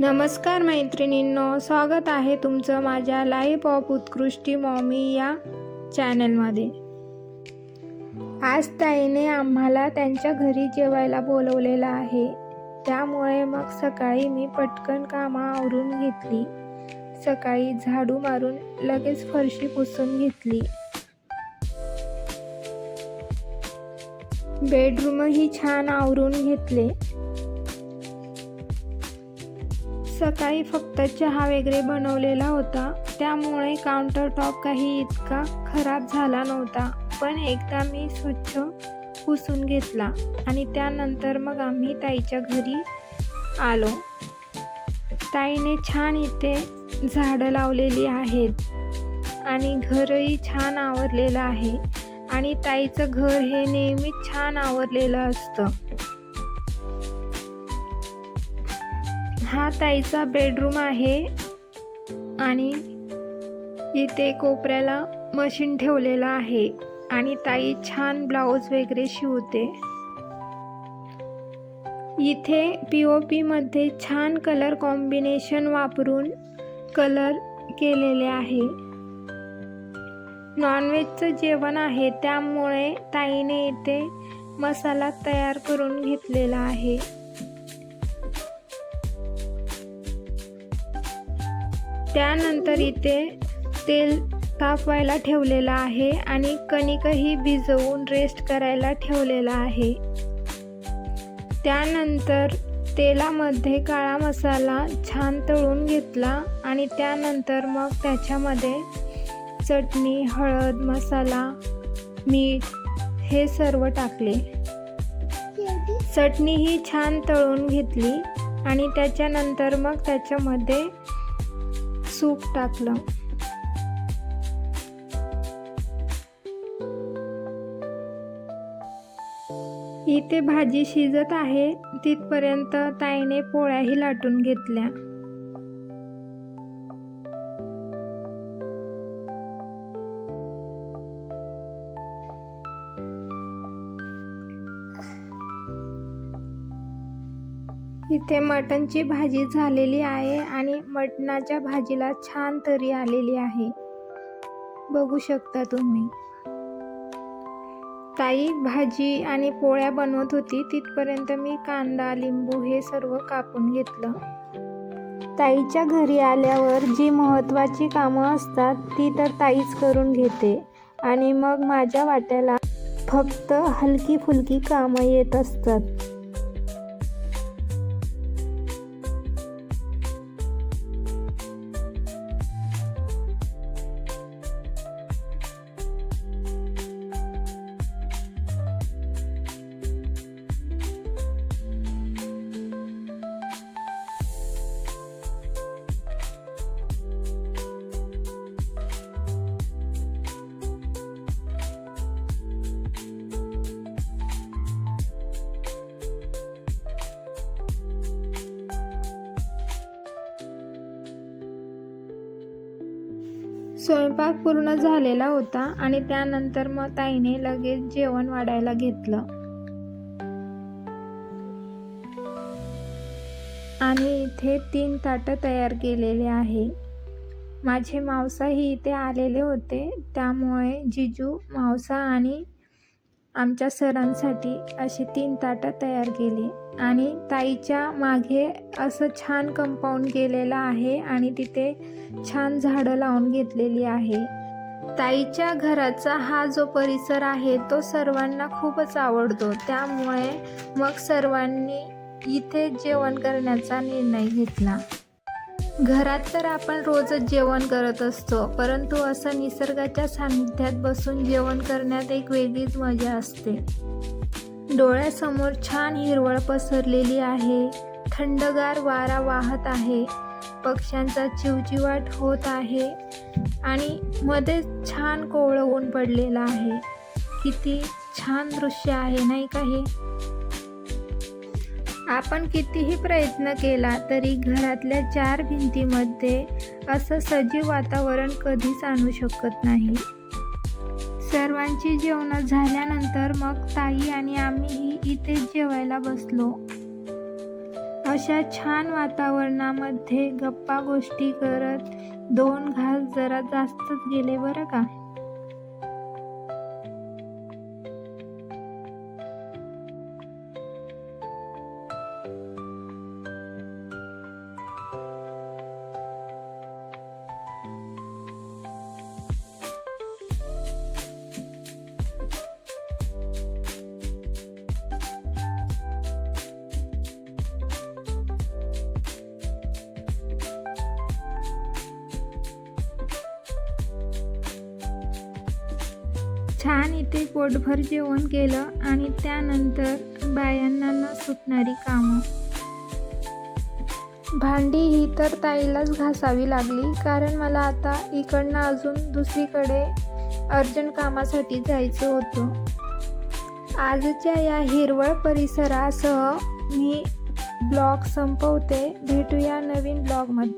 नमस्कार मैत्रिणींनो स्वागत आहे तुमचं माझ्या लाईफ ऑफ उत्कृष्टी मॉमी या चॅनलमध्ये. आज ताईने आम्हाला त्यांच्या घरी जेवायला बोलवलेलं आहे. त्यामुळे मग सकाळी मी पटकन कामं आवरून घेतली. सकाळी झाडू मारून लगेच फरशी पुसून घेतली. बेडरूमही छान आवरून घेतले. सकाळी फक्त चहा वगैरे बनवलेला होता. त्यामुळे काउंटर टॉप काही इतका खराब झाला नव्हता. पण एकदा मी स्वच्छ पुसून घेतला आणि त्यानंतर मग आम्ही ताईच्या घरी आलो. ताईने छान इथे झाडं लावलेली आहेत आणि घरही छान आवरलेलं आहे आणि ताईचं घर हे नेहमीच छान आवरलेलं असतं. हा ताईचा बेडरूम आहे आणि इथे कोपऱ्याला मशीन ठेवलेलं आहे आणि ताई छान ब्लाऊज वगैरे शिवते. इथे पी ओ पीमध्ये छान कलर कॉम्बिनेशन वापरून कलर केलेले आहे. नॉनव्हेजचं जेवण आहे त्यामुळे ताईने इथे मसाला तयार करून घेतलेला आहे. त्यानंतर इथे तेल तापवायला ठेवलेलं आहे आणि कणिकही भिजवून रेस्ट करायला ठेवलेला आहे. त्यानंतर तेलामध्ये काळा मसाला छान तळून घेतला आणि त्यानंतर मग त्याच्यामध्ये चटणी हळद मसाला मीठ हे सर्व टाकले. चटणी ही छान तळून घेतली आणि त्याच्यानंतर मग त्याच्यामध्ये सूप टाकलं. इथे भाजी शिजत आहे तिथपर्यंत ताईने पोळ्याही लाटून घेतल्या. इथे मटणची भाजी झालेली आहे आणि मटणाच्या भाजीला छान तरी आलेली आहे. बघू शकता तुम्ही. ताई भाजी आणि पोळ्या बनवत होती तिथपर्यंत मी कांदा लिंबू हे सर्व कापून घेतलं. ताईच्या घरी आल्यावर जी महत्त्वाची कामं असतात ती तर ताईच करून घेते. आणि मग माझ्या वाट्याला फक्त हलकी फुलकी कामं येत असतात. स्वयंपाक पूर्ण झालेला होता आणि त्यानंतर मग ताईने लगेच जेवण वाढायला घेतलं. आणि इथे तीन ताटं तयार केलेले आहे. माझे मावसाही इथे आलेले होते. त्यामुळे जिजू मावसा आणि आमच्या सरांसाठी अशी तीन ताटं तयार केली. आणि ताईच्या मागे असं छान कंपाऊंड केलेलं आहे आणि तिथे छान झाडं लावून घेतलेली आहे. ताईच्या घराचा हा जो परिसर आहे तो सर्वांना खूपच आवडतो. त्यामुळे मग सर्वांनी इथे जेवण करण्याचा निर्णय घेतला. घरात तर आपण रोजच जेवण करत असतो परंतु असं निसर्गाच्या सान्निध्यात बसून जेवण करण्यात एक वेगळीच मजा असते. डोळ्यासमोर छान हिरवळ पसरलेली आहे थंडगार वारा वाहत आहे पक्ष्यांचा चिवचिवाट होत आहे आणि मध्येच छान कोवळं ऊन पडलेलं आहे. किती छान दृश्य आहे नाही का हे? आपण कितीही प्रयत्न केला तरी घरातल्या चार भिंतीमध्ये असं सजीव वातावरण कधीच आणू शकत नाही. सर्वांची जेवणं झाल्यानंतर मग ताई आणि आम्हीही इथेच जेवायला बसलो. अशा छान वातावरणामध्ये गप्पा गोष्टी करत दोन घास जरा जास्तच गेले बरं का? छान इथे पोटभर जेवण केलं आणि त्यानंतर बायांना न सुटणारी कामं. भांडी ही तर ताईलाच घासावी लागली कारण मला आता इकडनं अजून दुसरीकडे अर्जंट कामासाठी जायचं होतं. आजच्या या हिरवळ परिसरासह मी ब्लॉग संपवते. भेटूया नवीन ब्लॉगमध्ये.